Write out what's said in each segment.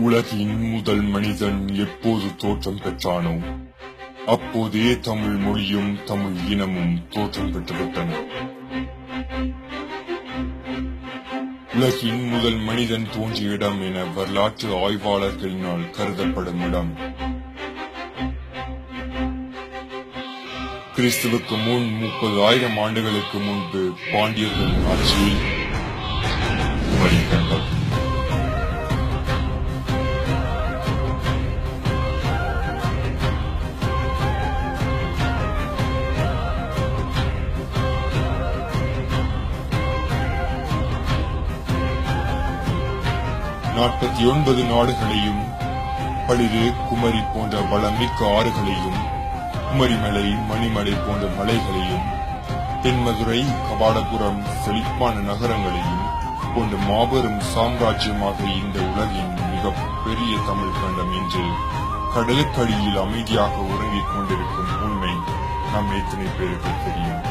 உலகின் முதல் மனிதன் எப்போது தோற்றம் பெற்றானோ அப்போதே தமிழ் மொழியும் தமிழ் இனமும் தோற்றம் பெற்றுவிட்டன. உலகின் முதல் மனிதன் தோன்றிய இடம் என வரலாற்று ஆய்வாளர்களினால் கருதப்படும் இடம். கிறிஸ்துவுக்கு முன் முப்பது ஆயிரம் ஆண்டுகளுக்கு முன்பு பாண்டியர்களின் ஆட்சியில் நாற்பத்தி ஒன்பது நாடுகளையும் பளிரு குமரி போன்ற வளமிக்க ஆறுகளையும் குமரிமலை மணிமலை போன்ற மலைகளையும் தென்மதுரை கபாடபுரம் செழிப்பான நகரங்களையும் கொண்ட மாபெரும் சாம்ராஜ்யமாக இந்த உலகின் மிக பெரிய தமிழ் கண்டம் என்று கடலுக்கடியில் அமைதியாக உறங்கிக் கொண்டிருக்கும் உண்மை நம் எத்தனை பேருக்கு தெரியும்?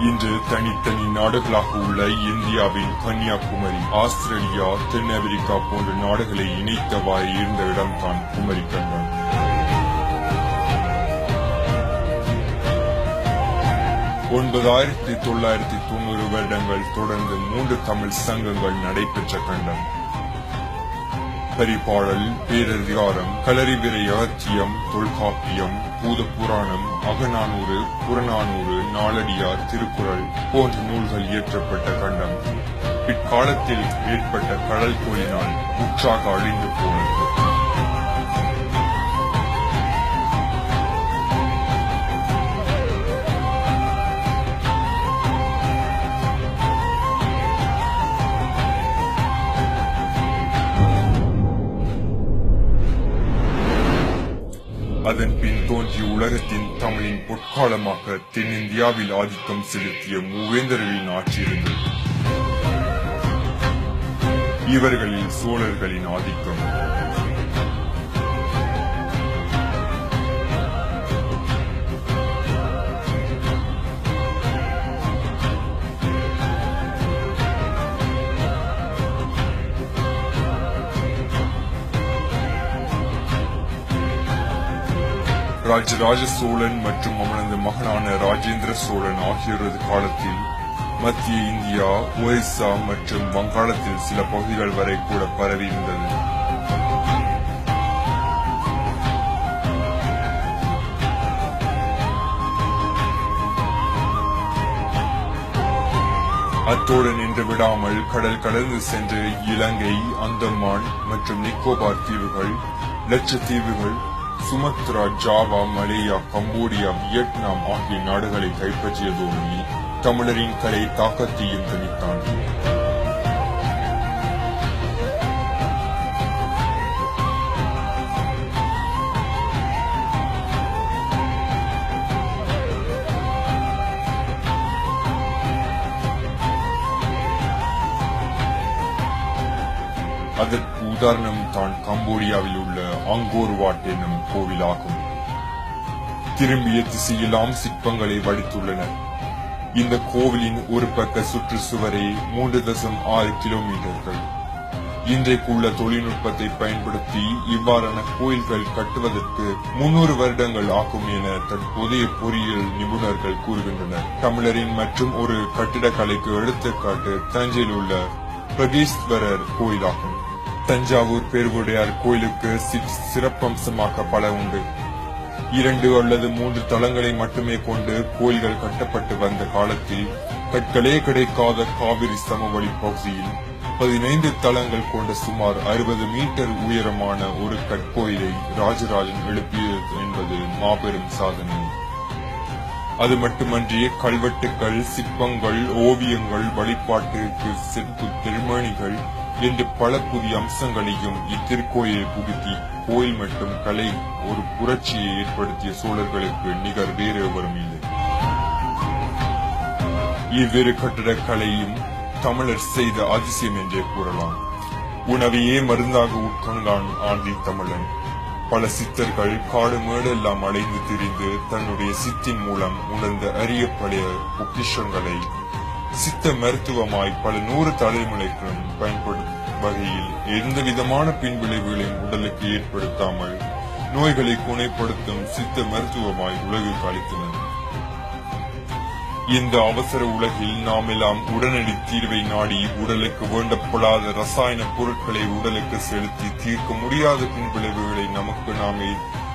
இன்று தனித்தனி நாடுகளாக உள்ள இந்தியாவின் கன்னியாகுமரி ஆஸ்திரேலியா தென் அமெரிக்கா போன்ற நாடுகளை இணைத்தவாறு இருந்த இடம்தான் குமரி கண்டம். ஒன்பதாயிரத்தி தொள்ளாயிரத்தி தொண்ணூறு வருடங்கள் தொடர்ந்து மூன்று தமிழ் சங்கங்கள் நடைபெற்ற கண்டம். பரிபாடல் பேரதிகாரம் களறிவிரை அகத்தியம் தொல்காப்பியம் பூத புராணம் அகநானூறு புறநானூறு நாளடியார் திருக்குறள் போன்ற நூல்கள் இயற்றப்பட்ட கண்டம். பிற்காலத்தில் ஏற்பட்ட கடல் கோலினால் முற்றாக அழிந்து போனது. அதன் பின் தோன்றிய உலகத்தின் தமிழின் பொற்காலமாக தென்னிந்தியாவில் ஆதிக்கம் செலுத்திய மூவேந்தர்களின் ஆட்சி இருந்தது. இவர்களில் சோழர்களின் ஆதிக்கம். ராஜராஜ சோழன் மற்றும் அவனது மகனான ராஜேந்திர சோழன் ஆகியோரது காலத்தில் மத்திய இந்தியா ஒரிசா மற்றும் வங்காளத்தில் சில பகுதிகள் வரை கூட பரவி இருந்தது. அத்தோடு நின்று விடாமல் கடல் கடந்து சென்று இலங்கை அந்தமான் மற்றும் நிக்கோபார் தீவுகள் லட்சத்தீவுகள் Sumatra Java Malaya Cambodia Vietnam ஆகிய நாடுகளை கைப்பற்றியதோடு தமிழரின் கலை தாக்கத்தையும் கணித்தான் அதற்கு உதாரணம் தான் கம்போடியாவில் உள்ள அங்கோர் வாட் என்னும் கோவிலாகும். திரும்பிய திசையெல்லாம் சிற்பங்களை வடித்துள்ளனர் இந்த கோவிலின் ஒரு பக்க சுற்றுச்சுவரே மூன்று தசம் ஆறு கிலோமீட்டர்கள். இன்றைக்குள்ள தொழில்நுட்பத்தை பயன்படுத்தி இவ்வாறான கோயில்கள் கட்டுவதற்கு முன்னூறு வருடங்கள் ஆகும் என தற்போதைய பொறியியல் நிபுணர்கள் கூறுகின்றனர். தமிழரின் மற்றும் ஒரு கட்டிடக்கலைக்கு எடுத்துக்காட்டு தஞ்சையில் உள்ள பிரகீஸ்வரர் கோயிலாகும். தஞ்சாவூர் பெருவுடையார் கோயிலுக்கு சிறப்பம்சமாக பல உண்டு. இரண்டு அல்லது மூன்று தளங்களை மட்டுமே கொண்டு கோயில்கள் கட்டப்பட்டு வந்த காலத்தில் கற்களே கிடைக்காத காவிரி சமவெளி பகுதியில் பதினைந்து தளங்கள் கொண்ட சுமார் அறுபது மீட்டர் உயரமான ஒரு கற்கோயிலை ராஜராஜன் எழுப்பியது என்பது மாபெரும் சாதனை. அது மட்டுமன்றி கல்வெட்டுகள் சிற்பங்கள் ஓவியங்கள் வழிபாட்டிற்கு செப்பு திருமணிகள் என்று பல புதிய அம்சங்களையும் இத்திருக்கோயிலை புகுத்தி கோயில் மற்றும் கலை ஒரு புரட்சியை ஏற்படுத்திய சோழர்களுக்கு நிகர் வேறு எவரும் இல்லை. இவ்விரு கட்டடக்கலையும் தமிழர் செய்த அதிசயம் என்றே கூறலாம். உணவையே மருந்தாக உட்கொண்டான் ஆண்டி தமிழன். பல சித்தர்கள் காடு மேடு எல்லாம் அலைந்து திரிந்து தன்னுடைய சித்தின் மூலம் உணர்ந்த அரிய பழைய பொக்கிஷங்களை சித்த மருத்துவமாய் பல நூறு தலைமுறைகளும் பயன்படும் வகையில் எந்த விதமான பின்விளைவுகளையும் உடலுக்கு ஏற்படுத்தாமல் நோய்களை குணப்படுத்தும் சித்த மருத்துவமாய் உலகுக்கு அளித்தனர் இந்த அவசர உலகில் நாம் எல்லாம் உடனடி தீர்வை நாடி உடலுக்கு வேண்டப்படாத ரசாயன பொருட்களை உடலுக்கு செலுத்தி தீர்க்க முடியாத பின்விளைவுகளை நமக்கு நாமே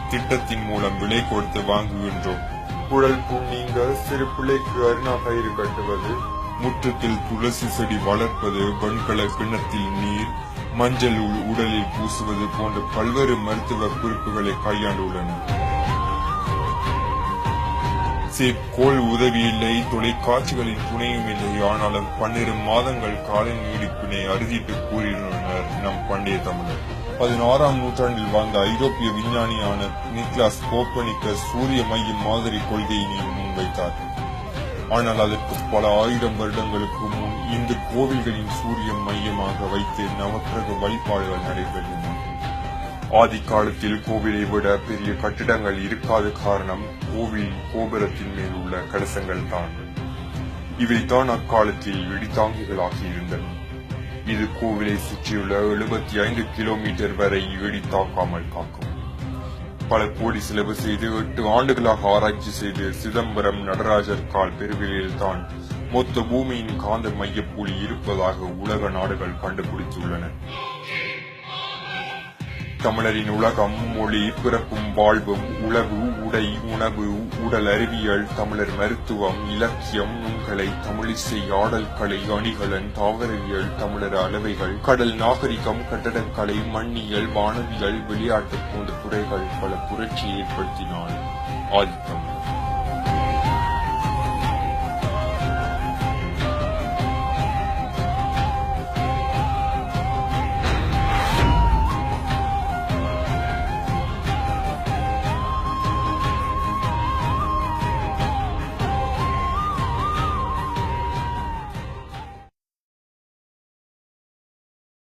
திட்டத்தின் மூலம் விலை கொடுத்து வாங்குகின்றோம். குழல் புண் நீங்க சிறு பிள்ளைக்கு அருணா கயிறு கட்டுவது முற்றத்தில் துளசி செடி வளர்ப்பது வெண்கல கிண்ணத்தில் நீர் மஞ்சள் உடலில் பூசுவது போன்ற பல்வேறு மருத்துவ குறிப்புகளை கையாண்டுள்ளனர். கோல் உதவியில்லை தொலைக்காட்சிகளின் துணையும் இல்லை. ஆனாலும் பன்னிரு மாதங்கள் கால நீடிப்பினை அறுதிட்டு கூறியுள்ளனர் நம் பண்டைய தமிழர். பதினாறாம் நூற்றாண்டில் வாழ்ந்த ஐரோப்பிய விஞ்ஞானியான நிக்லாஸ் கோப்பனிக்கர் சூரிய மைய மாதிரி கொள்கையினை முன்வைத்தார். ஆனால் அதற்கு பல ஆயிரம் வருடங்களுக்கு முன் இந்து கோவில்களின் சூரிய மையமாக வைத்து நவக்கிரக வழிபாடுகள் நடைபெற்றன ஆதிக்காலத்தில் கோவிலை விட பெரிய கட்டிடங்கள் இருக்காத காரணம் கோவில் கோபுரத்தின் மேல் உள்ள கலசங்கள் தான். இவைதான் அக்காலத்தில் வெடித்தாங்கிகளாக இருந்தன. இது கோவிலை சுற்றியுள்ள எழுபத்தி ஐந்து கிலோமீட்டர் வரை வெடித்தாக்காமல் காக்கும் பல கோடி செலவு செய்து எட்டு ஆண்டுகளாக ஆராய்ச்சி செய்து சிதம்பரம் நடராஜர் கால் பெருவிலையில் தான் மொத்த பூமியின் காந்த மையப்புள்ளி இருப்பதாக உலக நாடுகள் கண்டுபிடித்துள்ளன. தமிழரின் உலகம் மொழி பிறப்பும் வாழ்வும் உளவு உடை உணவு உடல் அறிவியல் தமிழர் மருத்துவம் இலக்கியம் நுண்கலை தமிழிசை ஆடல் கலை அணிகலன் தாவரவியல் தமிழர் அளவைகள் கடல் நாகரிகம் கட்டடக்கலை மண்ணியல் வானவியல் விளையாட்டு போன்ற துறைகள் பல புரட்சி ஏற்படுத்தினார் ஆதித்தமிழ்